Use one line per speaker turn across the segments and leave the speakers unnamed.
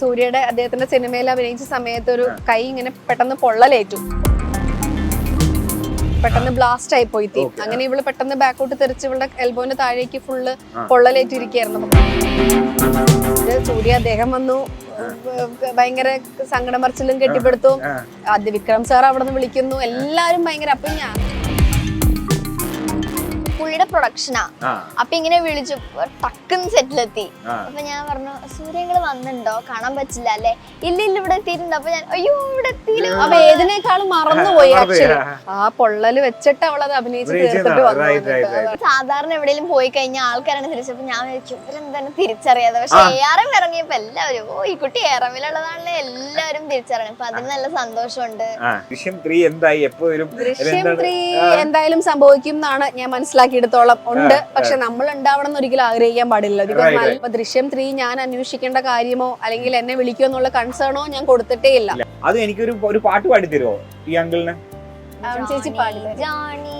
സൂര്യയുടെ അദ്ദേഹത്തിന്റെ സിനിമയിൽ അഭിനയിച്ച സമയത്ത് ഒരു കൈ ഇങ്ങനെ പെട്ടെന്ന് പൊള്ളലേറ്റു. പെട്ടെന്ന് ബ്ലാസ്റ്റ് ആയി പോയി തീ. അങ്ങനെ ഇവൾ പെട്ടെന്ന് ബാക്കോട്ട് തെറിച്ച് ഇവളുടെ എൽബോന്റെ താഴേക്ക് ഫുള്ള് പൊള്ളലേറ്റിരിക്കുകയായിരുന്നു. സൂര്യ അദ്ദേഹം വന്നു ഭയങ്കര സങ്കടം പറച്ചിലും കെട്ടിപ്പടുത്തും. ആദ്യ വിക്രം സാർ അവിടെ നിന്ന് വിളിക്കുന്നു. എല്ലാരും ഭയങ്കര അപ്പൊ ഞാൻ
പുള്ളിയുടെ പ്രൊഡക്ഷനാ അപ്പൊ ഇങ്ങനെ വിളിച്ചു ടക്കും സെറ്റിലെത്തി. അപ്പൊ ഞാൻ പറഞ്ഞു സൂര്യങ്ങൾ വന്നിട്ടുണ്ടോ കാണാൻ പറ്റില്ല അല്ലെ? ഇല്ല ഇല്ല ഇവിടെ എത്തിയിട്ടുണ്ട്. അപ്പൊ ഞാൻ അയ്യോ ഇവിടെ എത്തിയില്ല.
അപ്പൊ ഏതിനേക്കാളും മറന്നുപോയി ആക്ച്വലി
ആ.
പൊള്ളൽ വെച്ചിട്ട് അവളത് അഭിനയിച്ച് തീർത്തിട്ട് വന്നു.
സാധാരണ എവിടെയെങ്കിലും പോയി കഴിഞ്ഞാൽ ആൾക്കാരാണ് തിരിച്ചപ്പോ ഞാൻ വിചാരിച്ചു ഇവരെന്താണ് തിരിച്ചറിയാതെ? പക്ഷെ എ ആർ എം ഇറങ്ങിയപ്പോ എല്ലാവരും ഓ ഈ കുട്ടി ഏറമിലുള്ളതാണല്ലേ എല്ലാവരും തിരിച്ചറിയണം. അപ്പൊ അതിന് നല്ല സന്തോഷമുണ്ട്.
ദൃശ്യം ത്രീ എന്തായി? എപ്പോഴും
ദൃശ്യം ത്രീ എന്തായാലും സംഭവിക്കും എന്നാണ് ഞാൻ മനസ്സിലാക്കിയെടുത്തോളം ഉണ്ട്. പക്ഷെ നമ്മൾ ഉണ്ടാവണം എന്ന് ഒരിക്കലും ആഗ്രഹിക്കാൻ പാടില്ല. ബിക്കോസ്. ഇപ്പൊ ദൃശ്യം ത്രീ ഞാൻ അന്വേഷിക്കേണ്ട കാര്യമോ അല്ലെങ്കിൽ എന്നെ വിളിക്കുമോ എന്നുള്ള കൺസേണോ ഞാൻ കൊടുത്തിട്ടേ ഇല്ല.
അത് എനിക്ക് ഒരു പാട്ട് പാടി തരുമോ ഈ അങ്കിളിന്?
ചേച്ചി
ജാണി.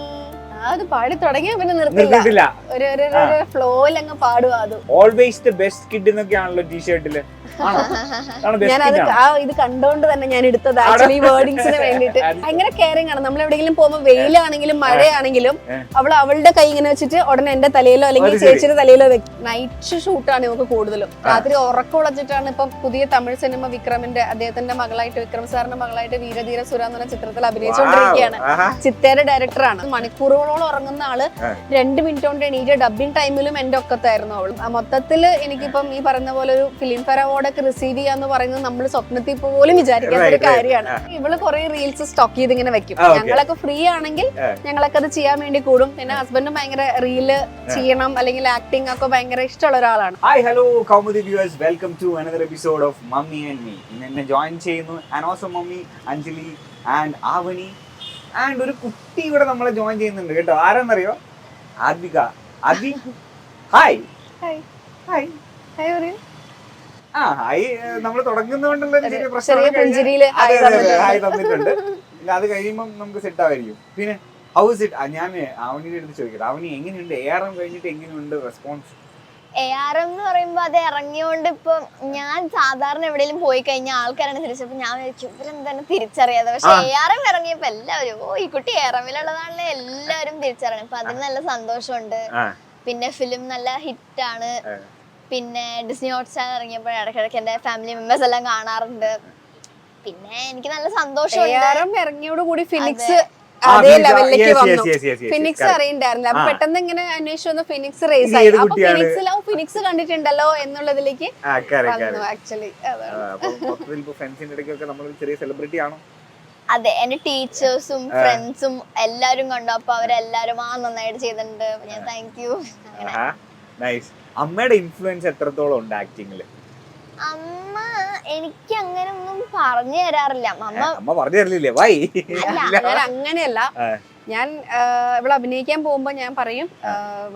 അത് പാടി തുടങ്ങിയ പിന്നെ നിർത്തില്ല. ഒരു ഒരു ഒരു ഫ്ലോയിൽ അങ്ങ് പാടുക അത്.
ഓൾവേസ് ദ ബെസ്റ്റ് കിഡ് എന്നൊക്കെയാണല്ലോ ടീഷർട്ടിൽ
ഞാൻ അത് ആ ഇത് കണ്ടോണ്ട് തന്നെ ഞാൻ എടുത്തത് ആക്ച്വലി വേർഡിങ്സിന് വേണ്ടിട്ട് ഭയങ്കര കെയറിംഗ് ആണ്. നമ്മൾ എവിടെയെങ്കിലും പോകുമ്പോൾ വെയിലാണെങ്കിലും മഴയാണെങ്കിലും. അവൾ അവളുടെ കൈ ഇങ്ങനെ വെച്ചിട്ട് ഉടനെ എന്റെ തലയിലോ അല്ലെങ്കിൽ ചേച്ചിയുടെ തലയിലോ നൈറ്റ് ഷൂട്ടാണ് നമുക്ക് കൂടുതലും. രാത്രി ഉറക്കം ഉളച്ചിട്ടാണ് ഇപ്പം പുതിയ തമിഴ് സിനിമ വിക്രമിന്റെ അദ്ദേഹത്തിന്റെ മകളായിട്ട് വിക്രം സാറിന്റെ മകളായിട്ട് വീരധീര സുര എന്ന ചിത്രത്തിൽ അഭിനയിച്ചുകൊണ്ടിരിക്കുകയാണ്. ചിത്തേരെ ഡയറക്ടറാണ് മണിക്കൂറുകളോളം ഉറങ്ങുന്ന
ആൾ.
രണ്ട് മിനിറ്റ് കൊണ്ട് എണീറ്റ് ഡബിങ് ടൈമിലും എന്റെ ഒക്കത്തായിരുന്നു അവൾ ആ മൊത്തത്തിൽ എനിക്കിപ്പം ഈ പറഞ്ഞ പോലെ ഒരു ഫിലിം ഫെയർ അവാർഡ് ഒക്കെ റിസീവ് എന്ന് പറയുന്നത് നമ്മൾ സ്വപ്നത്തിൽ പോലും വിചാരിക്കാത്ത ഒരു. കാര്യമാണ്. ഇവൾ കുറെ റീൽസ് സ്റ്റോക്ക് ചെയ്ത് ഇങ്ങനെ വെക്കും ഞങ്ങളൊക്കെ ഫ്രീ ആണെങ്കിൽ ഞങ്ങളൊക്കെ അത് ചെയ്യാൻ വേണ്ടി കൂടും. പിന്നെ ഹസ്ബൻഡും ഭയങ്കര റീൽ ചെയ്യണം അല്ലെങ്കിൽ ആക്ടിങ് ഒക്കെ ഭയങ്കര ഇഷ്ടമുള്ള ഒരാളാണ്.
Hi hello Kaumudi viewers welcome to another episode of mummy and me ഇന്ന് എന്നെ ജോയിൻ ചെയ്യുന്നു. And also mummy Anjali and Avani and ഒരു കുട്ടി ഇവിടെ നമ്മളെ ജോയിൻ ചെയ്യുന്നുണ്ട് കേട്ടോ. ആരാന്നറിയോ? ആദ്വിക. ആദ്വി. ഹായ് ഹായ് ആ ഹായ് നമ്മൾ തുടങ്ങുന്നതുകൊണ്ടുള്ള ചെറിയ
പുഞ്ചിരിയിൽ ഹായ് തന്നിട്ടുണ്ട്.
അത് കഴിയുമ്പോൾ നമുക്ക് സെറ്റ് ആവായിരിക്കും. പിന്നെ ഹൗസ് ഇറ്റ് ഞാൻ ആവണിയുടെ അടുത്ത് ചോദിക്കട്ടെ. ആവണി എങ്ങനെയുണ്ട്? ഏറെ കഴിഞ്ഞിട്ട് എങ്ങനെയുണ്ട് റെസ്പോൺസ്
എ ആർ എം എന്ന് പറയുമ്പോൾ അത് ഇറങ്ങിയോണ്ട് ഇപ്പൊ ഞാൻ സാധാരണ എവിടെയെങ്കിലും പോയി കഴിഞ്ഞാൽ ആൾക്കാരാണ് തിരിച്ചപ്പോ ഞാൻ വിചാരിച്ചു ഇവരെന്താണ് തിരിച്ചറിയാതെ? പക്ഷെ. എ ആർ എം ഇറങ്ങിയപ്പോ എല്ലാവരും ഓ ഈ കുട്ടി എ ആർ എമ്മിലുള്ളതാണല്ലേ എല്ലാവരും തിരിച്ചറിയണം. അപ്പൊ അതിന് നല്ല സന്തോഷമുണ്ട്. പിന്നെ ഫിലിം നല്ല ഹിറ്റ് ആണ്. പിന്നെ ഡിസ്നി ഹോട്ട്സ്റ്റാർ ഇറങ്ങിയപ്പോൾ ഇടയ്ക്കിടയ്ക്ക് എന്റെ ഫാമിലി മെമ്പേഴ്സ് എല്ലാം കാണാറുണ്ട്. പിന്നെ എനിക്ക് നല്ല സന്തോഷമുണ്ട്.
ഇറങ്ങിയോട് കൂടി ഫിനിക്സ് അതേ. ലെവലിലേക്ക് വന്നു. ഫിനിക്സ്. അറിയണ്ടായിരുന്നില്ല അപ്പൊ പെട്ടെന്ന് ഇങ്ങനെ അന്വേഷിച്ചു വന്ന് ഫിനിക്സ് റേസ് ആയി. അപ്പൊ? ഫിനിക്സിൽ ഫിനിക്സ് കണ്ടിട്ടുണ്ടല്ലോ എന്നുള്ളതിലേക്ക് വന്നു ആക്ച്വലി
അതെ എന്റെ ടീച്ചേഴ്സും ഫ്രണ്ട്സും എല്ലാരും കണ്ടു. അപ്പൊ അവരെല്ലാരും ആ നന്നായിട്ട് ചെയ്തിട്ടുണ്ട്. ഞാൻ താങ്ക് യു
നൈസ് അമ്മയുടെ ഇൻഫ്ലുവൻസ് എത്രത്തോളം ഉണ്ട് ആക്ടിങ്ങിൽ
അമ്മ എനിക്ക് അങ്ങനെ ഒന്നും പറഞ്ഞു തരാറില്ല. അമ്മ
അമ്മ പറഞ്ഞു തരില്ലേ വൈ.
അങ്ങനെയല്ല. ഞാൻ ഇവിടെ അഭിനയിക്കാൻ പോകുമ്പോൾ ഞാൻ പറയും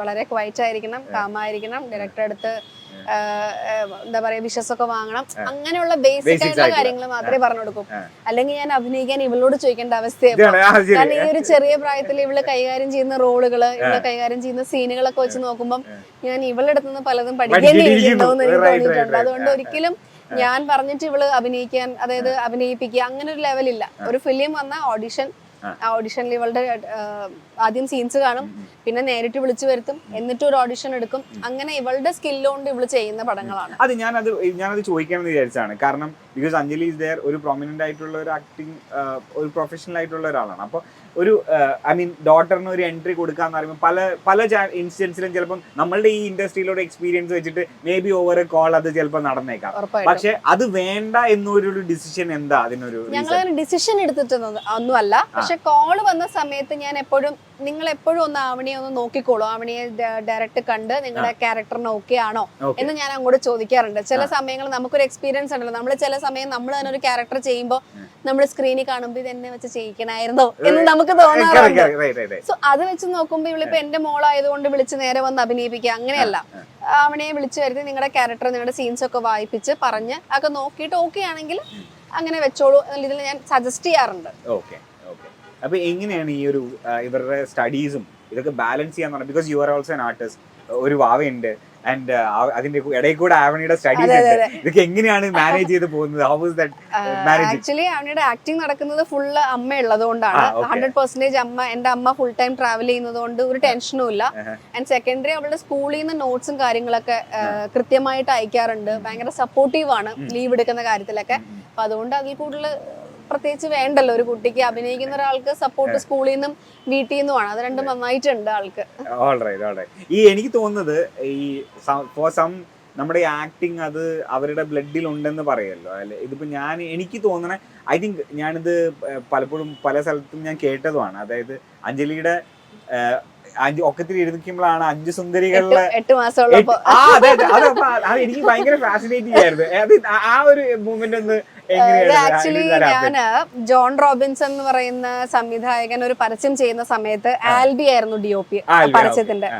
വളരെ ക്വയറ്റ് ആയിരിക്കണം കാമായിരിക്കണം ഡയറക്ടർ അടുത്ത് എന്താ പറയാ വിഷസ് ഒക്കെ വാങ്ങണം അങ്ങനെയുള്ള ബേസിക് ആയിട്ടുള്ള. കാര്യങ്ങൾ മാത്രമേ പറഞ്ഞു കൊടുക്കും. അല്ലെങ്കിൽ ഞാൻ അഭിനയിക്കാൻ ഇവളോട് ചോദിക്കേണ്ട അവസ്ഥയാണ്. കാരണം ഈ ഒരു ചെറിയ പ്രായത്തിൽ ഇവൾ കൈകാര്യം ചെയ്യുന്ന റോളുകൾ ഇവൾ കൈകാര്യം ചെയ്യുന്ന സീനുകളൊക്കെ വെച്ച് നോക്കുമ്പോൾ ഞാൻ ഇവളുടെ അടുത്ത് നിന്ന് പലതും പഠിക്കേണ്ടിയിരിക്കുന്നു. എന്ന് എനിക്ക് തോന്നിയിട്ടുണ്ട്. അതുകൊണ്ട് ഒരിക്കലും ഞാൻ പറഞ്ഞിട്ട് ഇവൾ അഭിനയിക്കാൻ അതായത് അഭിനയിപ്പിക്കുക അങ്ങനെ ഒരു ലെവലില്ല ഒരു ഫിലിം വന്ന ഓഡിഷൻ ഓഡിഷനിൽ ഇവളുടെ ആ, ആദ്യം സീൻസ് കാണും പിന്നെ നേരിട്ട് വിളിച്ചു വരുത്തും എന്നിട്ട് ഒരു ഓഡിഷൻ എടുക്കും. അങ്ങനെ ഇവളുടെ സ്കില്ലുകൊണ്ട് ഇവൾ ചെയ്യുന്ന പടങ്ങളാണ്.
അത് ഞാനത് ഞാനത് ചോദിക്കാമെന്ന് വിചാരിച്ചാണ് കാരണം ബിക്കോസ് അഞ്ജലി ഇസ് ദയർ ഒരു പ്രൊമിനന്റ് ആയിട്ടുള്ള ഒരു ആക്ടിങ് ഒരു പ്രൊഫഷണൽ ആയിട്ടുള്ള ഒരാളാണ്. അപ്പോൾ ഒരു ഐ മീൻ ഡോട്ടറിന് ഒരു എൻട്രി കൊടുക്കുക കൊടുക്കാന്ന് പറയുമ്പോൾ പല പല ഇൻസ്റ്റൻസിലും ചിലപ്പം നമ്മളുടെ ഈ ഇൻഡസ്ട്രിയിലൂടെ എക്സ്പീരിയൻസ് വെച്ചിട്ട് may be over a call അത് ചിലപ്പോൾ നടന്നേക്കാം. പക്ഷെ അത് വേണ്ട എന്നൊരു ഡിസിഷൻ എന്താ അതിനൊരു
ഞങ്ങൾ ഡിസിഷൻ എടുത്തിട്ടൊന്നും ഒന്നുമല്ല. പക്ഷെ കോൾ വന്ന സമയത്ത് ഞാൻ എപ്പോഴും നിങ്ങൾ എപ്പോഴും ഒന്ന് ആവണിയെ ഒന്ന് നോക്കിക്കോളൂ. ആവണിയെ ഡയറക്റ്റ് കണ്ട് നിങ്ങളുടെ ക്യാരക്ടറിന് ഓക്കെ ആണോ എന്ന് ഞാൻ അങ്ങോട്ട് ചോദിക്കാറുണ്ട്. ചില സമയങ്ങൾ നമുക്കൊരു എക്സ്പീരിയൻസ് ഉണ്ടല്ലോ. നമ്മൾ ചില സമയം നമ്മൾ തന്നെ ഒരു ക്യാരക്ടർ ചെയ്യുമ്പോൾ നമ്മൾ സ്ക്രീനിൽ കാണുമ്പോൾ ഇത് എന്നെ വെച്ച് ചെയ്യിക്കണായിരുന്നോ എന്ന് നമുക്ക് തോന്നാറുണ്ട്. സോ അത് വെച്ച് നോക്കുമ്പോൾ ഇവളിപ്പോ എന്റെ മോളായതുകൊണ്ട് വിളിച്ച് നേരെ വന്ന് അഭിനയിപ്പിക്കുക. അങ്ങനെയല്ല. ആവണിയെ വിളിച്ചു വരുത്തി നിങ്ങളുടെ ക്യാരക്ടർ നിങ്ങളുടെ സീൻസ് ഒക്കെ വായിപ്പിച്ച് പറഞ്ഞ് ഒക്കെ നോക്കിയിട്ട് ഓക്കെ ആണെങ്കിൽ അങ്ങനെ വെച്ചോളൂ. എന്നുള്ള ഇതിൽ ഞാൻ സജസ്റ്റ് ചെയ്യാറുണ്ട്.
ഓക്കെ ഓക്കെ അപ്പൊ എങ്ങനെയാണ് ഈ ഒരു ഇവരുടെ സ്റ്റഡീസും ഇതൊക്കെ ബാലൻസ് ചെയ്യാൻ പറഞ്ഞത് because you are also an artist ഒരു വാവയുണ്ട് ആൻഡ് അതിന്റെ ഇടയിൽ കൂടെ ആവണിയുടെ സ്റ്റഡീസ് ഉണ്ട്. ഇതൊക്കെ എങ്ങനെയാണ് മാനേജ് ചെയ്ത് പോകുന്നത്? How is that manage
actually ആവണിയുടെ acting നടക്കുന്നത് ഫുള്ള് അമ്മ ഉള്ളത് കൊണ്ടാണ് ഹൺഡ്രഡ് പെർസെന്റേജ് അമ്മ എന്റെ അമ്മ ഫുൾ ടൈം ട്രാവൽ ചെയ്യുന്നത് കൊണ്ട് ഒരു ടെൻഷനും ഇല്ല. ആൻഡ് സെക്കൻഡറി അവളുടെ സ്കൂളിൽ നിന്ന് നോട്ട്സും കാര്യങ്ങളൊക്കെ കൃത്യമായിട്ട് അയക്കാറുണ്ട്. ഭയങ്കര സപ്പോർട്ടീവ് ആണ് ലീവ് എടുക്കുന്ന കാര്യത്തിലൊക്കെ. അപ്പൊ അതുകൊണ്ട് അതിൽ കൂടുതൽ പ്രത്യേകിച്ച് വേണ്ടല്ലോ. ഒരു കുട്ടിക്ക് അഭിനയിക്കുന്ന ഒരാൾക്ക് സപ്പോർട്ട് സ്കൂളിൽ നിന്നും വീട്ടിൽ നിന്നുമാണ്. അത് രണ്ടും നന്നായിട്ടുണ്ട് ആൾക്ക്.
ഈ എനിക്ക് തോന്നുന്നത് ഈ ഫോർ സം നമ്മുടെ ഈ ആക്ടിങ് അത് അവരുടെ ബ്ലഡിൽ ഉണ്ടെന്ന് പറയല്ലോ. അല്ലെ ഇതിപ്പോ ഞാൻ എനിക്ക് തോന്നണേ ഐ തിങ്ക് ഞാനിത് പലപ്പോഴും പല സ്ഥലത്തും ഞാൻ കേട്ടതുമാണ്. അതായത് അഞ്ജലിയുടെ അഞ്ച് ഒക്കത്തിൽ ഇരുന്നിക്കുമ്പോഴാണ് അഞ്ച് സുന്ദരികളിലെ
എട്ട് മാസമുള്ളപ്പോ.
ആ അതെ അതെ. അത് എനിക്ക് ഭയങ്കര ഫാസിനേറ്റിംഗ് ആയിരുന്നു. അത് ആ- ഒരു മൂമെന്റ് ഒന്ന്
ആക്ച്വലി ഞാൻ ജോൺ റോബിൻസൺ എന്ന് പറയുന്ന സംവിധായകൻ ഒരു പരസ്യം ചെയ്യുന്ന സമയത്ത് ആൽബി ആയിരുന്നു ഡി ഒ പി പരസ്യത്തിന്റെ.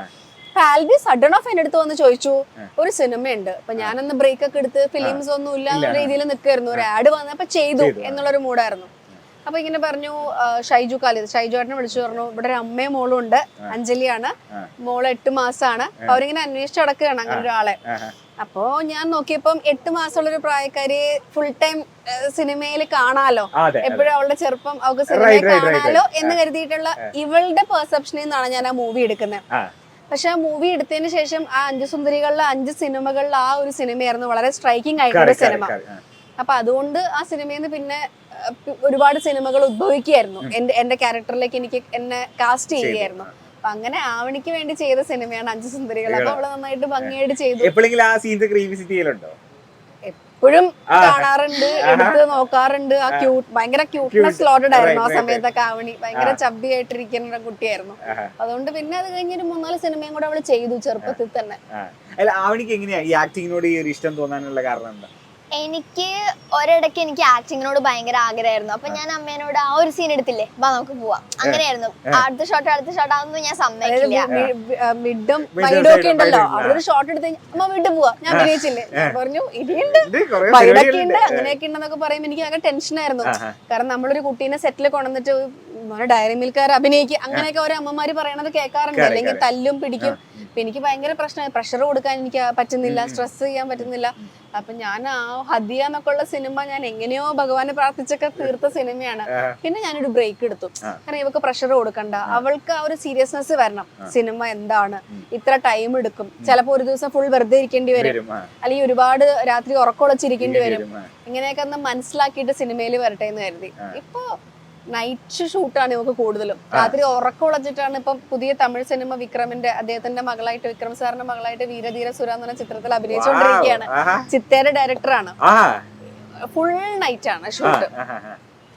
ആൽബി സഡൺ ഓഫ് എന്റെ അടുത്ത് വന്ന് ചോദിച്ചു ഒരു സിനിമയുണ്ട്. അപ്പൊ ഞാനന്ന് ബ്രേക്ക് ഒക്കെ എടുത്ത് ഫിലിംസ് ഒന്നും ഇല്ല എന്ന രീതിയിൽ നിൽക്കായിരുന്നു ഒരു ആഡ് വന്നപ്പോ ചെയ്തു. എന്നുള്ളൊരു മൂഡായിരുന്നു അപ്പൊ ഇങ്ങനെ പറഞ്ഞു ഷൈജു കാലിത് ഷൈജു ഏട്ടനെ വിളിച്ചു പറഞ്ഞു ഇവിടെ ഒരു അമ്മയും മോളും ഉണ്ട് അഞ്ജലിയാണ്. മോൾ എട്ട് മാസമാണ് അവരിങ്ങനെ അന്വേഷിച്ച് നടക്കുകയാണ് അങ്ങനെ ഒരാളെ. അപ്പോ ഞാൻ നോക്കിയപ്പം എട്ട് മാസമുള്ള ഒരു പ്രായക്കാരി ഫുൾ ടൈം സിനിമയിൽ കാണാലോ. എപ്പോഴും അവളുടെ ചെറുപ്പം അവൾക്ക് സിനിമയിൽ കാണാലോ എന്ന് കരുതിയിട്ടുള്ള ഇവളുടെ പെർസെപ്ഷനിൽ നിന്നാണ് ഞാൻ ആ മൂവി എടുക്കുന്നത്. പക്ഷെ ആ മൂവി എടുത്തതിന് ശേഷം ആ അഞ്ച് സുന്ദരികളിലെ അഞ്ച് സിനിമകളിൽ ആ ഒരു സിനിമയായിരുന്നു വളരെ സ്ട്രൈക്കിംഗ് ആയിട്ടുള്ള സിനിമ. അപ്പൊ അതുകൊണ്ട് ആ സിനിമയിൽ നിന്ന് പിന്നെ ഒരുപാട് സിനിമകൾ ഉദ്ഭവിക്കുകയായിരുന്നു എന്റെ എന്റെ ക്യാരക്ടറിലേക്ക് എനിക്ക് എന്നെ കാസ്റ്റ് ചെയ്യുകയായിരുന്നു. അപ്പൊ അങ്ങനെ ആവണിക്ക് വേണ്ടി ചെയ്ത സിനിമയാണ് അഞ്ചു സുന്ദരികൾ. അപ്പൊ അവൾ നന്നായിട്ട് ഭംഗിയായിട്ട് ചെയ്തു.
എപ്പോഴെങ്കിലും ആ സീൻസ് റീവിസിറ്റ് ചെയ്യലുണ്ടോ?
എപ്പോഴും. കാണാറുണ്ട് എടുത്ത് നോക്കാറുണ്ട്. ആ ക്യൂട്ട് ഭയങ്കര ക്യൂട്ട്നെസ് ലോഡഡ് ആയിരുന്നു ആ സമയത്തൊക്കെ ആവണി. ഭയങ്കര ചബ്ബി ആയിട്ടിരിക്കുന്ന കുട്ടിയായിരുന്നു. അതുകൊണ്ട് പിന്നെ അത് കഴിഞ്ഞൊരു മൂന്നാൽ സിനിമയും കൂടെ അവൾ ചെയ്തു ചെറുപ്പത്തിൽ തന്നെ.
ആവണിക്ക് എങ്ങനെയാ ഈ ആക്ടിങ്ങിനോട് ഈ ഒരു ഇഷ്ടം തോന്നാനുള്ള കാരണം എന്താ?
എനിക്ക് ഒരിടയ്ക്ക് എനിക്ക് ആക്ടിങ്ങിനോട് ഭയങ്കര ആഗ്രഹമായിരുന്നു. അപ്പൊ ഞാൻ അമ്മേനോട് ആ ഒരു സീൻ എടുത്തില്ലേ? ബാ നമുക്ക് പോവാം. അങ്ങനെയായിരുന്നു. അടുത്ത ഷോട്ട് അടുത്ത ഷോട്ട് അതൊന്നും ഞാൻ സമ്മതിക്കില്ല.
മിഡും വൈഡും ഒക്കെ ഉണ്ടല്ലോ. അവിടെ ഒരു ഷോട്ട് എടുത്ത് അമ്മ വീട്ടിൽ പോവാ. ഞാൻ അഭിനയിച്ചില്ലേ? പറഞ്ഞു
ഇടിയുണ്ട്.
വൈഡൊക്കെ. ഉണ്ട് അങ്ങനെയൊക്കെ ഉണ്ടെന്നൊക്കെ പറയുമ്പോൾ എനിക്ക് ഭയങ്കര ടെൻഷനായിരുന്നു. കാരണം നമ്മളൊരു കുട്ടീനെ സെറ്റിൽ കൊണ്ടുവന്നിട്ട് ഡയറി മിൽക്കാർ അഭിനയിക്കുക അങ്ങനെയൊക്കെ ഓരോ അമ്മമാര് പറയണത് കേൾക്കാറുണ്ട്. അല്ലെങ്കിൽ തല്ലും പിടിക്കും. അപ്പൊ എനിക്ക് ഭയങ്കര പ്രശ്നമായി. പ്രഷർ കൊടുക്കാൻ എനിക്ക് പറ്റുന്നില്ല സ്ട്രെസ് ചെയ്യാൻ പറ്റുന്നില്ല. അപ്പൊ ഞാൻ ആ ഹദിയ എന്നൊക്കെ ഉള്ള സിനിമ ഞാൻ എങ്ങനെയോ ഭഗവാനെ പ്രാർത്ഥിച്ചൊക്കെ തീർത്ത സിനിമയാണ്. പിന്നെ ഞാനൊരു ബ്രേക്ക് എടുത്തു. കാരണം ഇവക്ക് പ്രഷർ കൊടുക്കണ്ട. അവൾക്ക് ആ ഒരു സീരിയസ്നെസ് വരണം. സിനിമ എന്താണ്? ഇത്ര ടൈം എടുക്കും. ചിലപ്പോ ഒരു ദിവസം ഫുൾ വെറുതെ ഇരിക്കേണ്ടി വരും. അല്ലെങ്കിൽ ഒരുപാട് രാത്രി ഉറക്കമുളച്ചിരിക്കേണ്ടി വരും.
വരും,
ഇങ്ങനെയൊക്കെ ഒന്ന് മനസ്സിലാക്കിയിട്ട് സിനിമയിൽ വരട്ടെ എന്ന് കരുതി. ഇപ്പൊ നൈറ്റ് ഷൂട്ടാണ് നമുക്ക് കൂടുതലും. രാത്രി ഉറക്കമുളച്ചിട്ടാണ് ഇപ്പം പുതിയ തമിഴ് സിനിമ വിക്രമിന്റെ അദ്ദേഹത്തിന്റെ മകളായിട്ട് വിക്രം സാറിന്റെ മകളായിട്ട് വീരധീര സുര എന്ന് പറഞ്ഞ ചിത്രത്തിൽ അഭിനയിച്ചുകൊണ്ടിരിക്കുകയാണ്. ചിത്തേരെ ഡയറക്ടറാണ്
ആ.
ഫുൾ നൈറ്റ് ആണ് ഷൂട്ട്.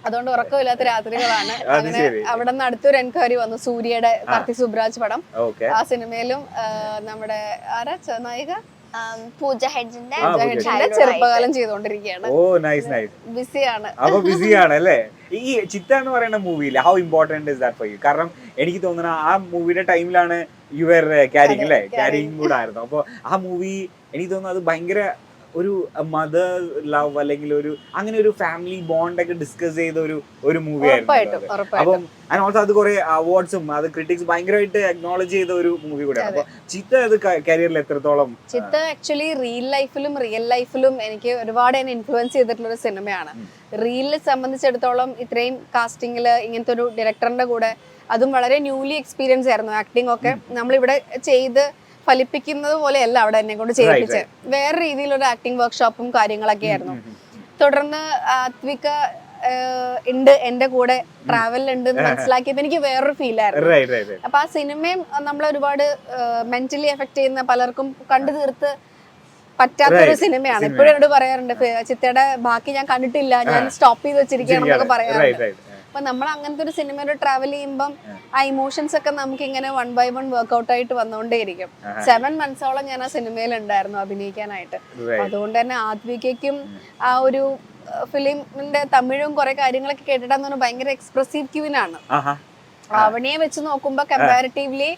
അതുകൊണ്ട് ഉറക്കമില്ലാത്ത രാത്രികളാണ്. അങ്ങനെ. അവിടെ നിന്ന് അടുത്തൊരു എൻക്വയറി വന്നു സൂര്യയുടെ കാർത്തി സുബ്രാജ് പടം. ആ സിനിമയിലും നമ്മുടെ ആരാ? നായിക?
പൂജ ഹെഡ്ജിന്റെ
ചെറുപ്പകാലം ചെയ്തുകൊണ്ടിരിക്കുകയാണ്.
ഓ നൈസ് നൈസ്
ബിസിയാണ്
അപ്പൊ ബിസിയാണ് അല്ലേ? ഈ ചിത്ത എന്ന് പറയുന്ന മൂവിയിൽ how important is that for you കാരണം എനിക്ക് തോന്നുന്ന ആ മൂവിയുടെ ടൈമിലാണ് യുവർ ക്യാരിങ് അല്ലേ ക്യാരിങ് കൂടെ ആയിരുന്നു. അപ്പോൾ ആ മൂവി എനിക്ക് തോന്നുന്നു അത് ഭയങ്കര ഒരു മദർ ലവ് അല്ലെങ്കിൽ ഒരു അങ്ങനെ ഒരു ഫാമിലി ബോണ്ട് ഒക്കെ ഡിസ്കസ് ചെയ്ത ഒരു ഒരു മൂവി ആയിരുന്നു അപ്പം ആൻഡ് ഓൾസോ അത് കുറെ അവാർഡ്സും അത് ക്രിറ്റിക്സ് ഭയങ്കരമായിട്ട് അക്നോളജ് ചെയ്ത ഒരു മൂവി കൂടെയാണ് അപ്പൊ ചിത്ത അത് കരിയറിൽ എത്രത്തോളം
ചിത്ത ആക്ച്വലി റിയൽ ലൈഫിലും റിയൽ ലൈഫിലും എനിക്ക് ഒരുപാട് എന്നെ ഇൻഫ്ലുവൻസ് ചെയ്തിട്ടുള്ള ഒരു സിനിമയാണ്. റീലിനെ സംബന്ധിച്ചിടത്തോളം ഇത്രയും കാസ്റ്റിംഗിൽ ഇങ്ങനത്തെ ഒരു ഡയറക്ടറിന്റെ കൂടെ അതും വളരെ ന്യൂലി എക്സ്പീരിയൻസ് ആയിരുന്നു ആക്ടിംഗ് ഒക്കെ. നമ്മളിവിടെ ചെയ്ത് ഫലിപ്പിക്കുന്നത് പോലെയല്ല അവിടെ എന്നെ കൊണ്ട് ചെയ്യിപ്പിച്ചത്. വേറെ രീതിയിലൊരു ആക്ടിങ് വർക്ക്ഷോപ്പും കാര്യങ്ങളൊക്കെ ആയിരുന്നു. തുടർന്ന് ആത്വിക ഉണ്ട് എന്റെ കൂടെ ട്രാവലിലുണ്ട് എന്ന് മനസ്സിലാക്കിയപ്പോ എനിക്ക് വേറൊരു ഫീൽ ആയിരുന്നു. അപ്പൊ ആ സിനിമയും നമ്മളെ ഒരുപാട് മെന്റലി എഫക്ട് ചെയ്യുന്ന പലർക്കും കണ്ടു തീർത്ത് പറ്റാത്തൊരു. സിനിമയാണ്.
സിനിമ.
ഇപ്പോഴും എന്നോട് പറയാറുണ്ട് "ഫെ- ചിത്തയുടെ ബാക്കി ഞാൻ കണ്ടിട്ടില്ല ഞാൻ സ്റ്റോപ്പ് ചെയ്ത് വെച്ചിരിക്കുകയാണെന്നൊക്കെ പറയാറുണ്ട്. അപ്പൊ നമ്മൾ അങ്ങനത്തെ ഒരു സിനിമയിൽ ട്രാവൽ ചെയ്യുമ്പം ആ ഇമോഷൻസ് ഒക്കെ നമുക്ക് ഇങ്ങനെ വൺ ബൈ വൺ വർക്ക്ഔട്ട് ആയിട്ട് വന്നുകൊണ്ടേയിരിക്കും സെവൻ മന്ത്സോളം ഞാൻ ആ സിനിമയിൽ ഉണ്ടായിരുന്നു അഭിനയിക്കാനായിട്ട്. അതുകൊണ്ട് തന്നെ ആദ്വികയ്ക്കും ആ ഒരു ഫിലിമിന്റെ തമിഴും കുറെ കാര്യങ്ങളൊക്കെ കേട്ടിട്ടാന്ന് പറഞ്ഞാൽ ഭയങ്കര എക്സ്പ്രസീവ് ക്യൂനാണ് അവണിയെ വെച്ച് നോക്കുമ്പോ കമ്പാരിറ്റീവ്ലി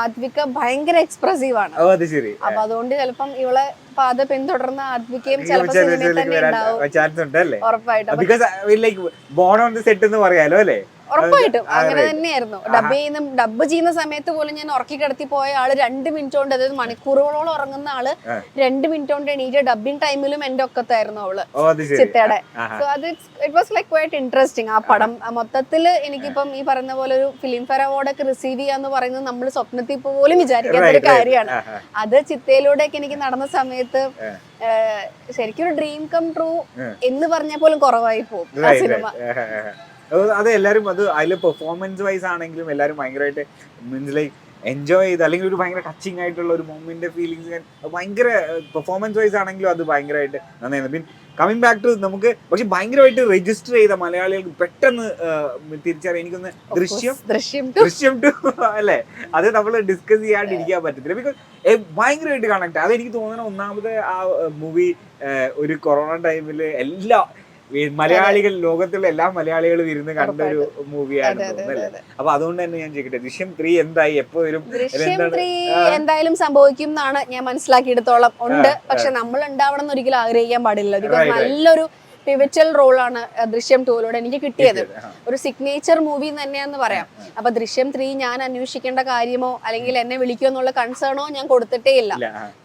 ആദ്വിക ഭയങ്കര എക്സ്പ്രസീവ് ആണ്. അപ്പൊ അതുകൊണ്ട് ചിലപ്പം ഇവളെ പാത പിന്തുടർന്ന ആദ്വികയും ചിലപ്പോ സിനിമയിൽ തന്നെ ഉണ്ടാവും.
ചാൻസ് ഉണ്ട് അല്ലേ?
ഉറപ്പായിട്ടും.
പറയാലോ അല്ലേ?
ഉറപ്പായിട്ടും. അങ്ങനെ. തന്നെയായിരുന്നു. ഡബ് ചെയ്യുന്ന ഡബ് ചെയ്യുന്ന സമയത്ത് പോലും ഞാൻ ഉറക്കി കിടത്തി പോയ ആൾ രണ്ട് മിനിറ്റ് കൊണ്ട് അതായത് മണിക്കൂറുകളോളം ഉറങ്ങുന്ന
ആൾ.
രണ്ട് മിനിറ്റ് കൊണ്ട് എണീറ്റ് ഡബിങ് ടൈമിലും എന്റെ ഒക്കത്തായിരുന്നു
അവൾ.
ചിത്തയുടെ സോ അത് it was like quite interesting ആ പടം മൊത്തത്തിൽ എനിക്കിപ്പം ഈ പറയുന്ന പോലെ ഒരു ഫിലിം ഫെയർ അവാർഡ് ഒക്കെ റിസീവ് ചെയ്യാന്ന് പറയുന്നത് നമ്മൾ സ്വപ്നത്തിൽ പോലും വിചാരിക്കാത്ത ഒരു. കാര്യമാണ്. അത് ചിത്തയിലൂടെയൊക്കെ എനിക്ക് നടന്ന സമയത്ത് ശരിക്കും ഒരു ഡ്രീം കം ട്രൂ എന്ന് പറഞ്ഞാൽ പോലും കുറവായി പോകും ആ സിനിമ.
അത് അത് എല്ലാരും അത് അതിൽ പെർഫോമൻസ് വൈസ് ആണെങ്കിലും എല്ലാരും ഭയങ്കരമായിട്ട് മീൻസ് ലൈക്ക് എൻജോയ് ചെയ്ത് അല്ലെങ്കിൽ ഒരു ഭയങ്കര ടച്ചിങ് ആയിട്ടുള്ള ഒരു മൊമെന്റ് ഫീലിങ്സ് ഭയങ്കര പെർഫോമൻസ് വൈസ് ആണെങ്കിലും അത് ഭയങ്കരമായിട്ട് നന്നായിരുന്നു. പിന്നെ കമ്മിങ് ബാക്ക് ടു നമുക്ക് പക്ഷെ ഭയങ്കരമായിട്ട് രജിസ്റ്റർ ചെയ്ത മലയാളികൾക്ക് പെട്ടെന്ന് തിരിച്ചറിയാം എനിക്കൊന്ന് ദൃശ്യം
ദൃശ്യം
ദൃശ്യം ടു അല്ലേ? അത് നമ്മൾ ഡിസ്കസ് ചെയ്യാണ്ടിരിക്കാൻ പറ്റത്തില്ല. ബിക്കോസ് ഭയങ്കരമായിട്ട് കണക്ട് അത് എനിക്ക് തോന്നുന്ന ഒന്നാമത് ആ മൂവി ഒരു കൊറോണ ടൈമിൽ എല്ലാ മലയാളികൾ ലോകത്തുള്ള എല്ലാ മലയാളികളും ഇരുന്ന് കണ്ട ഒരു മൂവിയാണ് അപ്പൊ അതുകൊണ്ട് തന്നെ ഞാൻ ചോദിക്കട്ടെ ദൃശ്യം ത്രീ എന്തായി? എപ്പോ വരും?
ദൃശ്യം
എന്താണ്?
ത്രീ
ആ.
എന്തായാലും സംഭവിക്കും എന്നാണ് ഞാൻ മനസ്സിലാക്കിയെടുത്തോളം. ഉണ്ട്. പക്ഷെ നമ്മൾ ഉണ്ടാവണം എന്ന് ഒരിക്കലും ആഗ്രഹിക്കാൻ പാടില്ല ബിക്കോസ്. നല്ലൊരു പിവറ്റൽ റോളാണ് ദൃശ്യം ടൂലൂടെ എനിക്ക് കിട്ടിയത്. ഒരു സിഗ്നേച്ചർ മൂവി തന്നെയാന്ന് പറയാം. അപ്പൊ ദൃശ്യം ത്രീ ഞാൻ അന്വേഷിക്കേണ്ട കാര്യമോ അല്ലെങ്കിൽ എന്നെ വിളിക്കുമോ എന്നുള്ള കൺസേണോ ഞാൻ കൊടുത്തിട്ടേ ഇല്ല.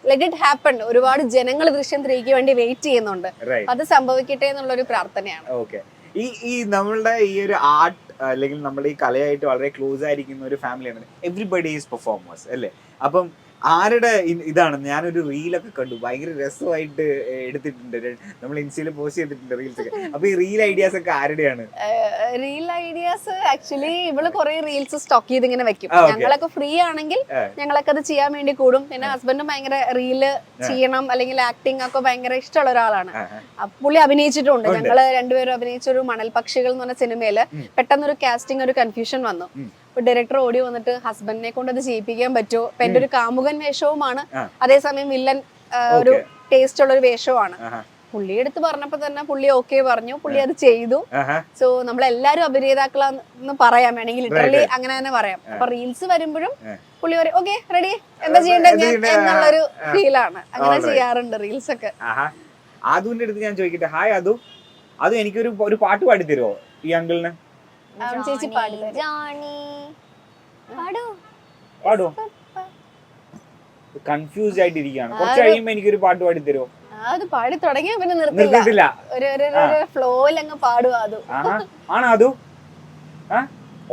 ലെറ്റ് ഇറ്റ് ഹാപ്പൺ ഒരുപാട് ജനങ്ങൾ ദൃശ്യം ത്രീക്ക് വേണ്ടി വെയിറ്റ് ചെയ്യുന്നുണ്ട്. അത് സംഭവിക്കട്ടെ എന്നുള്ള ഒരു പ്രാർത്ഥനയാണ്.
ഓക്കെ ഈ ഈ നമ്മളുടെ ഈ ഒരു ആർട്ട് അല്ലെങ്കിൽ നമ്മുടെ ഈ കലയായിട്ട് വളരെ ക്ലോസ് ആയിരിക്കുന്ന ഒരു ഫാമിലിയാണ് എവ്രിബഡി ഈസ് പെർഫോമേഴ്സ് അല്ലേ? അപ്പം ആരുടെ ഇതാണ്? ഞാനൊരു റീലൊക്കെ കണ്ടു. ഭയങ്കര രസമായിട്ട് എടുത്തിട്ടുണ്ട്. നമ്മൾ ഇൻസ്റ്റയിൽ പോസ്റ്റ് ചെയ്തിട്ടുണ്ട് റീൽസ് ഒക്കെ. അപ്പൊ ഈ റീൽ ഐഡിയാസ് ഒക്കെ ആരുടെയാണ്?
റീൽ ഐഡിയാസ് ആക്ച്വലി ഇവൾ കുറെ റീൽസ് സ്റ്റോക്ക് ചെയ്ത് ഇങ്ങനെ വെക്കും. ഞങ്ങളൊക്കെ ഫ്രീ ആണെങ്കിൽ ഞങ്ങളൊക്കെ അത് ചെയ്യാൻ വേണ്ടി കൂടും. പിന്നെ ഹസ്ബൻഡും ഭയങ്കര റീൽ ചെയ്യണം അല്ലെങ്കിൽ ആക്ടിങ് ഒക്കെ ഭയങ്കര ഇഷ്ടമുള്ള ഒരാളാണ്. പുള്ളി അഭിനയിച്ചിട്ടുണ്ട്. ഞങ്ങൾ രണ്ടുപേരും അഭിനയിച്ച ഒരു മണൽ പക്ഷികൾ എന്ന് പറഞ്ഞ സിനിമയിൽ പെട്ടെന്നൊരു കാസ്റ്റിംഗ് ഒരു കൺഫ്യൂഷൻ വന്നു. ഡയറക്ടർ ഓടി വന്നിട്ട് ഹസ്ബൻഡിനെ കൊണ്ട് അത് ചെയ്യിപ്പിക്കാൻ പറ്റുമോ? അപ്പൊ എന്റെ ഒരു കാമുകൻ വേഷവുമാണ്. അതേസമയം വില്ലൻ ഒരു ടേസ്റ്റ് ഉള്ള ഒരു വേഷവുമാണ്. പുള്ളി എടുത്ത് പറഞ്ഞപ്പോ തന്നെ പുള്ളി ഓക്കെ പറഞ്ഞു. പുള്ളി അത് ചെയ്തു. സോ നമ്മളെല്ലാരും അഭിനേതാക്കളാന്ന് പറയാം. വേണമെങ്കിൽ ലിറ്ററലി അങ്ങനെ തന്നെ പറയാം. അപ്പൊ റീൽസ് വരുമ്പോഴും പുള്ളി പറയും ഓക്കെ റെഡി എന്താ ചെയ്യേണ്ടത് ഞാൻ? എന്നുള്ളൊരു. ഫീലാണ് അങ്ങനെ ചെയ്യാറുണ്ട് റീൽസ് ഒക്കെ.
ആദുവിന്റെ അടുത്ത് ഞാൻ ചോദിക്കട്ടെ? ഹായ് അതു അത് എനിക്കൊരു ഒരു പാട്ട് പാടി തരുമോ ഈ അങ്കിളിന്
ചേച്ചി
ജോണി,
പാടി. തരും.
ജോണി
പാടുവോ? കൺഫ്യൂസ് ആയിട്ട് ഇരിക്കുകയാണ് കുറച്ച് കഴിയുമ്പോ എനിക്കൊരു പാട്ട് പാടി തരുമോ
ആ, അത് പാടി തുടങ്ങിയ പിന്നെ നിർത്തില്ല. ഒരു ഫ്ലോയിൽ അങ്ങ് പാടുക അത്.
ആണോ അതു?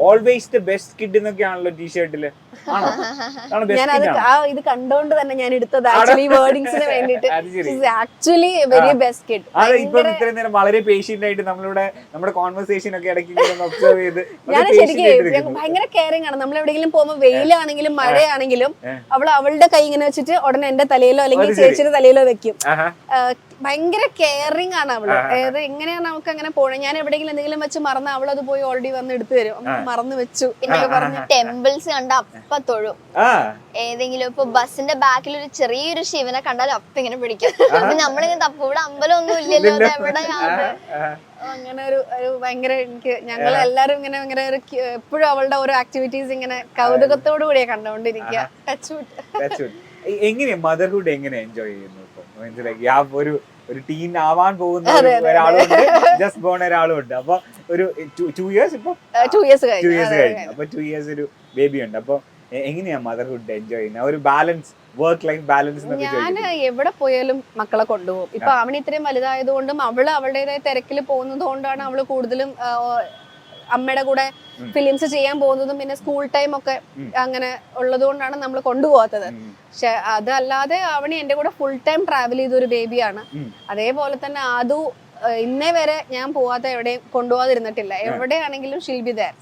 ഓൾവേസ് ദ ബെസ്റ്റ് കിഡ് എന്നൊക്കെയാണല്ലോ
ടീഷർട്ടിൽ ഇത് തന്നെ ഞാൻ എടുത്തത് ആക്ച്വലി വേർഡിങ്സിന് വേണ്ടിട്ട് ആക്ച്വലി വെരി ബെസ്റ്റ് കിഡ്
അതെ ഇപ്പൊ ഇത്രയും നേരം വളരെ പേഷ്യന്റ് ആയിട്ട് നമ്മളിവിടെ നമ്മുടെ കോൺവെർസേഷൻ ഒക്കെ ഇടയ്ക്ക് ഒബ്സർവ് ചെയ്ത്
ഞാൻ ശരിക്കും. ഭയങ്കര കെയറിംഗ് ആണ്. നമ്മൾ എവിടെയെങ്കിലും പോകുമ്പോൾ വെയിലാണെങ്കിലും മഴയാണെങ്കിലും. അവൾ അവളുടെ കൈ ഇങ്ങനെ വെച്ചിട്ട് ഉടനെ എന്റെ തലയിലോ അല്ലെങ്കിൽ ചേച്ചിയുടെ തലയിലോ വെക്കും. ഭയങ്കര കെയറിങ് ആണ് അവൾ. അതായത് എങ്ങനെയാണ് നമുക്ക് അങ്ങനെ പോണേ? ഞാൻ എവിടെയെങ്കിലും എന്തെങ്കിലും വെച്ച് മറന്ന അവൾ അത് പോയി ഓൾറെഡി വന്ന് എടുത്തു തരും. മറന്ന് വെച്ചു. എന്നൊക്കെ പറഞ്ഞ്
ടെമ്പിൾസ് കണ്ട അപ്പ തൊഴും. ഏതെങ്കിലും ഇപ്പൊ ബസിന്റെ ബാക്കിൽ ഒരു ചെറിയൊരു ശിവനെ കണ്ടാൽ അപ്പ ഇങ്ങനെ പിടിക്കും. അപ്പൊ നമ്മളിങ്ങനെ തപ്പു. ഇവിടെ അമ്പലം ഒന്നും ഇല്ലല്ലോ എവിടെയാണ്?
അങ്ങനെ ഒരു ഒരു ഭയങ്കര എനിക്ക് ഞങ്ങൾ എല്ലാരും ഇങ്ങനെ ഭയങ്കര ഒരു എപ്പോഴും അവളുടെ ഓരോ ആക്ടിവിറ്റീസ് ഇങ്ങനെ കൗതുകത്തോടു കൂടിയാ കണ്ടുകൊണ്ടിരിക്കുക ടച്ച്.
എങ്ങനെയാ? മദർഹുഡ് എങ്ങനെ എൻജോയ് ചെയ്യുന്നു മനസ്സിലാക്കി. ആ ഒരു ഒരു ടീൻ ആവാൻ പോകുന്ന ഒരാളുണ്ട്. ജസ്റ്റ് ബോൺ ഒരാളുണ്ട്. അപ്പൊ ഒരു ടു ഇയേഴ്സ് ഇപ്പൊ
ടു ഇയേഴ്സ് കഴിഞ്ഞു.
അപ്പൊ ടു ഇയേഴ്സ് ഒരു ബേബി ഉണ്ട്. അപ്പൊ എങ്ങനെയാ മദർഹുഡ് എൻജോയ് ചെയ്യുന്നത് ഒരു ബാലൻസ് വർക്ക് ലൈഫ് ബാലൻസ്
ഞാൻ എവിടെ പോയാലും മക്കളെ കൊണ്ടുപോകും. ഇപ്പൊ അവൻ ഇത്രയും വലുതായതുകൊണ്ടും അവൾ അവളുടേതായ തിരക്കിൽ പോകുന്നത് കൊണ്ടാണ് അവൾ കൂടുതലും അമ്മയുടെ കൂടെ ഫിലിംസ് ചെയ്യാൻ പോകുന്നതും പിന്നെ സ്കൂൾ ടൈം ഒക്കെ അങ്ങനെ ഉള്ളത് കൊണ്ടാണ് നമ്മൾ കൊണ്ടുപോകാത്തത് പക്ഷെ അതല്ലാതെ അവണി എന്റെ കൂടെ ഫുൾ ടൈം ട്രാവൽ ചെയ്ത ഒരു ബേബിയാണ് അതേപോലെ തന്നെ ആദു ഇന്നേ വരെ ഞാൻ പോവാത്ത എവിടെയും കൊണ്ടുപോകാതിരുന്നിട്ടില്ല. എവിടെയാണെങ്കിലും ഷിൽബി ദയർ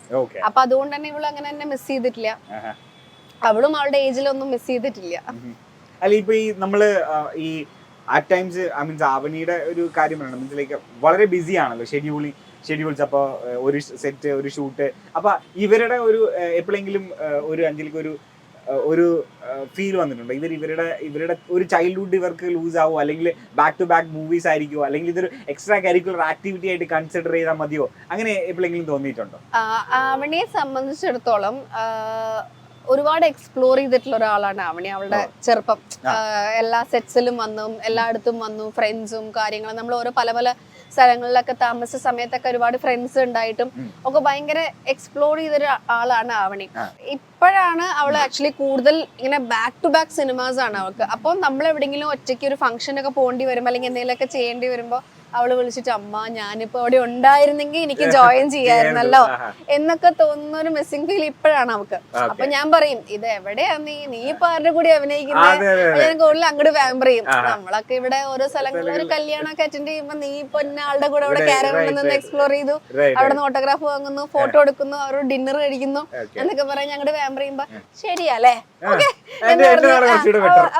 അപ്പൊ അതുകൊണ്ട് തന്നെ ഇവൾ അങ്ങനെ തന്നെ മിസ് ചെയ്തിട്ടില്ല. അവളും അവളുടെ ഏജിലൊന്നും മിസ് ചെയ്തിട്ടില്ല.
അല്ല ഇപ്പൊ ഈ നമ്മൾ ഈ അറ്റ് ടൈംസ് ഐ മീൻസ് ആവണിയുടെ ഒരു കാര്യം പറയണം. മീൻസ് ലൈക്ക് വളരെ ബിസി ആണല്ലോ ഷെഡ്യൂളിങ് ഷെഡ്യൂൾസ് അപ്പൊ ഒരു സെറ്റ് ഒരു ഷൂട്ട് അപ്പൊ ഇവരുടെ ഒരു എപ്പോഴെങ്കിലും ഒരു അഞ്ജലിക്ക് ഒരു ഒരു ഫീൽ വന്നിട്ടുണ്ട്? ഇവർ ഇവരുടെ ഇവരുടെ ഒരു ചൈൽഡ്ഹുഡ് ഇവർക്ക് ലൂസ് ആവോ? അല്ലെങ്കിൽ ബാക്ക് ടു ബാക്ക് മൂവീസ് ആയിരിക്കുമോ അല്ലെങ്കിൽ ഇതൊരു എക്സ്ട്രാ കരിക്കുലർ ആക്ടിവിറ്റി ആയിട്ട് കൺസിഡർ ചെയ്താൽ മതിയോ? അങ്ങനെ എപ്പോഴെങ്കിലും തോന്നിയിട്ടുണ്ടോ?
അവനെ ആവണിയെ സംബന്ധിച്ചിടത്തോളം ഒരുപാട് എക്സ്പ്ലോർ ചെയ്തിട്ടുള്ള ഒരാളാണ് അവണി അവളുടെ ചെറുപ്പം. എല്ലാ സെറ്റ്സിലും വന്നും എല്ലായിടത്തും വന്നു ഫ്രണ്ട്സും കാര്യങ്ങളും. നമ്മൾ ഓരോ പല പല സ്ഥലങ്ങളിലൊക്കെ താമസ സമയത്തൊക്കെ ഒരുപാട് ഫ്രണ്ട്സ് ഉണ്ടായിട്ടും ഒക്കെ ഭയങ്കര എക്സ്പ്ലോർ ചെയ്തൊരു ആളാണ് ആവണി. ഇപ്പോഴാണ് അവൾ ആക്ച്വലി കൂടുതൽ ഇങ്ങനെ ബാക്ക് ടു ബാക്ക് സിനിമാസ് ആണ് അവൾക്ക്. അപ്പോൾ നമ്മൾ എവിടെയെങ്കിലും ഒറ്റയ്ക്ക് ഒരു ഫംഗ്ഷനൊക്കെ പോകേണ്ടി വരുമ്പോൾ അല്ലെങ്കിൽ എന്തെങ്കിലുമൊക്കെ ചെയ്യേണ്ടി വരുമ്പോൾ അവൾ വിളിച്ചിട്ട് അമ്മ ഞാനിപ്പോ അവിടെ ഉണ്ടായിരുന്നെങ്കിൽ എനിക്ക് ജോയിൻ ചെയ്യായിരുന്നല്ലോ. എന്നൊക്കെ തോന്നുന്ന ഒരു മിസ്സിംഗ് ഫീൽ ഇപ്പോഴാണ് അവക്ക് അപ്പൊ ഞാൻ പറയും ഇത് എവിടെയാ നീ? നീ ഇപ്പൊ ആരുടെ കൂടി അഭിനയിക്കുന്നത്. ഞാൻ കൂടുതൽ അങ്ങോട്ട് വാമ്പർ ചെയ്യും നമ്മളൊക്കെ ഇവിടെ ഓരോ സ്ഥലങ്ങളിൽ ഒരു കല്യാണമൊക്കെ അറ്റൻഡ് ചെയ്യുമ്പോ നീ ഇപ്പൊ ആളുടെ കൂടെ അവിടെ
ഇവിടെ,
നിന്ന് എക്സ്പ്ലോർ ചെയ്തു. അവിടെ നിന്ന് ഓട്ടോഗ്രാഫ് വാങ്ങുന്നു ഫോട്ടോ എടുക്കുന്നു അവരോട് ഡിന്നർ കഴിക്കുന്നു. എന്നൊക്കെ പറയാൻ ഞങ്ങളുടെ വാമ്പർ ചെയ്യുമ്പോ ശരിയല്ലേ? ഓക്കെ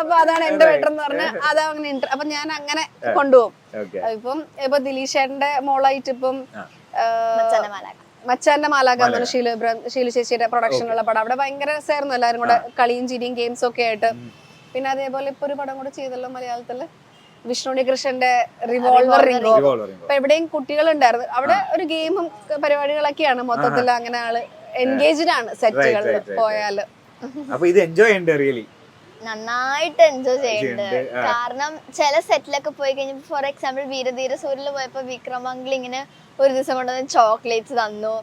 അപ്പൊ അതാണ് എന്റെ ബെറ്റർ എന്ന് പറഞ്ഞ അതാ അങ്ങനെ അപ്പൊ ഞാൻ അങ്ങനെ കൊണ്ടുപോകും. ഇപ്പം ഇപ്പൊ ദിലീഷേട്ടന്റെ മോളായിട്ട് ഇപ്പം
മച്ചാന്റെ മാലാകാന്ന്
മച്ചാന്റെ മാലാക എന്ന് പറഞ്ഞ ഷീല ഷീല ചേച്ചിയുടെ പ്രൊഡക്ഷനുള്ള പടം. അവിടെ ഭയങ്കര രസമായിരുന്നു എല്ലാവരും കൂടെ കളിയും ചിരിയും ഗെയിംസും ഒക്കെ ആയിട്ട്. പിന്നെ അതേപോലെ ഇപ്പൊ ഒരു പടം കൂടെ ചെയ്തല്ലോ മലയാളത്തിൽ. വിഷ്ണുണി കൃഷ്ണന്റെ റിവോൾവർ റിംഗോ അപ്പൊ എവിടെയും കുട്ടികളുണ്ടായിരുന്നു. അവിടെ ഒരു ഗെയിമും പരിപാടികളൊക്കെയാണ് മൊത്തത്തിൽ അങ്ങനെ ആൾ എൻഗേജ്ഡ് ആണ് സെറ്റുകളിൽ പോയാൽ.
അപ്പൊ ഇത് എൻജോയ് ചെയ്യണ്ട് റിയലി
നന്നായിട്ട് എൻജോയ് ചെയ്യുന്നുണ്ട്
ചെയ്യുന്നുണ്ട്,
കാരണം ചില സെറ്റിലൊക്കെ പോയി കഴിഞ്ഞപ്പോ ഫോർ എക്സാമ്പിൾ വീരധീര സൂര്യൽ പോയപ്പോ വിക്രമംഗിൾ ഇങ്ങനെ ഒരു ദിവസം കൊണ്ടുവന്ന് ചോക്ലേറ്റ്സ് തന്നു.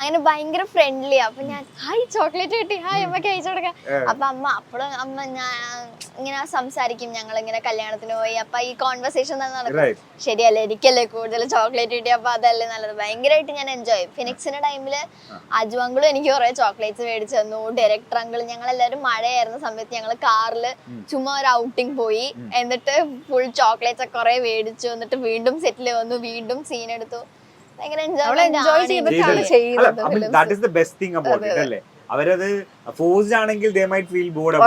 അങ്ങനെ ഭയങ്കര ഫ്രണ്ട്ലി അപ്പൊ ഞാൻ ഹായ് ചോക്ലേറ്റ് കിട്ടി. ഹായ് അമ്മയ്ക്ക് അയച്ചു കൊടുക്കാം. അപ്പൊ അമ്മ അപ്പോഴും അമ്മ ഞാൻ ഇങ്ങനെ സംസാരിക്കും. ഞങ്ങൾ ഇങ്ങനെ കല്യാണത്തിന് പോയി. അപ്പൊ ഈ കോൺവെർസേഷൻ നടക്കും.
ശരിയല്ല
ശരിയല്ലേ എനിക്കല്ലേ കൂടുതൽ ചോക്ലേറ്റ് കിട്ടി. അപ്പൊ അതല്ലേ നല്ലത്. ഭയങ്കരമായിട്ട് ഞാൻ എൻജോയ് ചെയ്യും. ഫിനിക്സിന്റെ ടൈമിൽ അജു അങ്കിളും എനിക്ക് കുറെ ചോക്ലേറ്റ്സ് മേടിച്ചു തന്നു. ഡയറക്ടർ അങ്കിൾ ഞങ്ങൾ എല്ലാവരും മഴയായിരുന്ന സമയത്ത് ഞങ്ങൾ കാറിൽ ചുമ്മാ ഒരു ഔട്ടിംഗ് പോയി. എന്നിട്ട് ഫുൾ ചോക്ലേറ്റ്സ് ഒക്കെ കുറെ മേടിച്ചു. എന്നിട്ട് വീണ്ടും സെറ്റിൽ വന്നു. വീണ്ടും സീൻ എടുത്തു. ഭയങ്കര
അവൾ എൻജോയ് ചെയ്തിട്ടാണ് ചെയ്യുന്നത്
that is the best thing about it അല്ലേ? അവരത് ഫോഴ്സ്ഡ് ആണെങ്കിൽ ദേ മൈറ്റ് ഫീൽ ബോർഡ്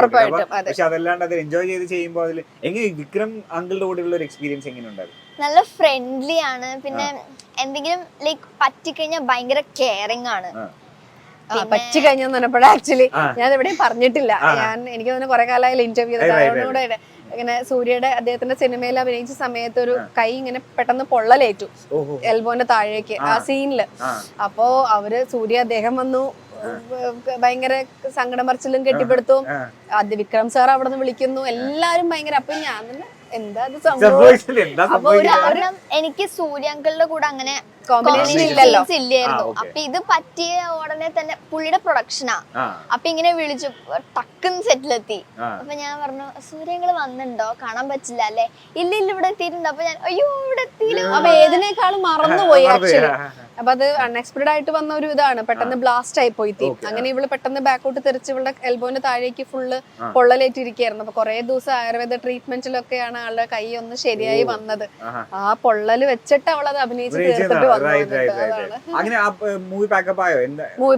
പക്ഷെ അതല്ലാണ്ട് അത് എൻജോയ് ചെയ്ത് ചെയ്യുമ്പോൾ അതിൽ എങ്ങനെ വിക്രം അങ്കിളുടെ കൂടെയുള്ള ഒരു എക്സ്പീരിയൻസ് എങ്ങനെ ഉണ്ടായിരുന്നു?
നല്ല ഫ്രണ്ട്ലി ആണ്. പിന്നെ എന്തെങ്കിലും ലൈക്ക് പറ്റിക്കഴിഞ്ഞാൽ ഭയങ്കര കെയറിങ് ആണ്.
പറ്റി കഴിഞ്ഞെന്ന് ആക്ച്വലി ഞാൻ എവിടെയും പറഞ്ഞിട്ടില്ല. ഞാൻ എനിക്ക് തന്നെ കുറെ കാലമായാലും ഇന്റർവ്യൂ ഇങ്ങനെ സൂര്യയുടെ അദ്ദേഹത്തിന്റെ സിനിമയിൽ അഭിനയിച്ച സമയത്ത് ഒരു കൈ ഇങ്ങനെ പെട്ടെന്ന് പൊള്ളലേറ്റു. എൽബോന്റെ താഴേക്ക് ആ.
സീനിൽ.
അപ്പോ അവർ സൂര്യ അദ്ദേഹം വന്നു ഭയങ്കര സങ്കടം മറിച്ചിലും കെട്ടിപ്പടുത്തും. അത് വിക്രം സാർ അവിടെ നിന്ന് വിളിക്കുന്നു. എല്ലാരും ഭയങ്കര അപ്പൊ ഞാൻ തന്നെ എന്താ അത് സംഭവം അപ്പൊ ഒരു
കാരണം എനിക്ക് സൂര്യാങ്കളുടെ കൂടെ അങ്ങനെ
കോമ്പിനേഷൻ ഇല്ലല്ലോ.
ഇല്ലായിരുന്നു. അപ്പൊ ഇത് പറ്റിയ ഉടനെ തന്നെ പുള്ളിയുടെ പ്രൊഡക്ഷനാ അപ്പൊ ഇങ്ങനെ വിളിച്ചു ടക്കും സെറ്റിലെത്തി. അപ്പൊ ഞാൻ പറഞ്ഞു സൂര്യങ്ങൾ വന്നിണ്ടോ കാണാൻ പറ്റില്ല അല്ലെ? ഇല്ല ഇല്ല ഇവിടെ എത്തിയിട്ടുണ്ട്. അപ്പൊ ഞാൻ അയ്യോ ഇവിടെ എത്തിയില്ല.
അപ്പൊ ഏതിനേക്കാളും മറന്നുപോയി. ആക്ച്വലി. അപ്പൊ അത് അൺഎക്സ്പെക്ടഡ് ആയിട്ട് വന്ന ഒരു ഇതാണ്. പെട്ടെന്ന് ബ്ലാസ്റ്റ് ആയി പോയി തീ. അങ്ങനെ ഇവൾ പെട്ടെന്ന് ബാക്കോട്ട് തെറിച്ച് ഇവളുടെ എൽബോന്റെ താഴേക്ക് ഫുള്ള് പൊള്ളലേറ്റിരിക്കുകയായിരുന്നു. അപ്പൊ കുറെ ദിവസം ആയുർവേദ ട്രീറ്റ്മെന്റിലൊക്കെയാണ് ആളുടെ കൈ ഒന്ന് ശരിയായി വന്നത്. ആ പൊള്ളൽ വെച്ചിട്ട് അവൾ അത് അഭിനയിച്ച് തീർത്തിട്ട്
റൈറ്റ് റൈറ്റ് റൈറ്റ് അങ്ങനെ ആ മൂവി പാക്കപ്പ് ആയോ? എന്താ?
മൂവി.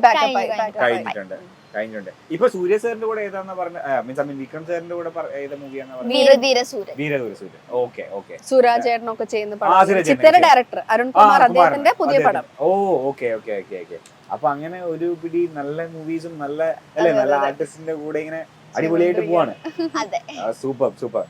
കഴിഞ്ഞിട്ടുണ്ട്. കഴിഞ്ഞിട്ടുണ്ട്. ഇപ്പൊ സൂര്യ സാറിന്റെ കൂടെ ഏതാന്ന് പറഞ്ഞ മീൻസ് ഐ മീൻ വിക്രം സാറിന്റെ കൂടെ ഏത് മൂവിയാന്ന് പറഞ്ഞത്
വീരധീര സൂര്യൻ
ഓക്കെ ഓക്കെ
സുരാജ് ചേട്ടനൊക്കെ ചെയ്യുന്ന പടം.
ചിത്ര
ഡയറക്ടർ. അരുൺ കുമാർ അദ്ദേഹത്തിന്റെ പുതിയ പടം.
ഓ ഓക്കെ ഓക്കെ ഓക്കെ ഓക്കെ അപ്പൊ അങ്ങനെ ഒരു പിടി നല്ല മൂവീസും നല്ല അല്ലെ നല്ല ആർട്ടിസ്റ്റിന്റെ കൂടെ ഇങ്ങനെ അടിപൊളിയായിട്ട് പോവാണ്.
അതെ.
Super super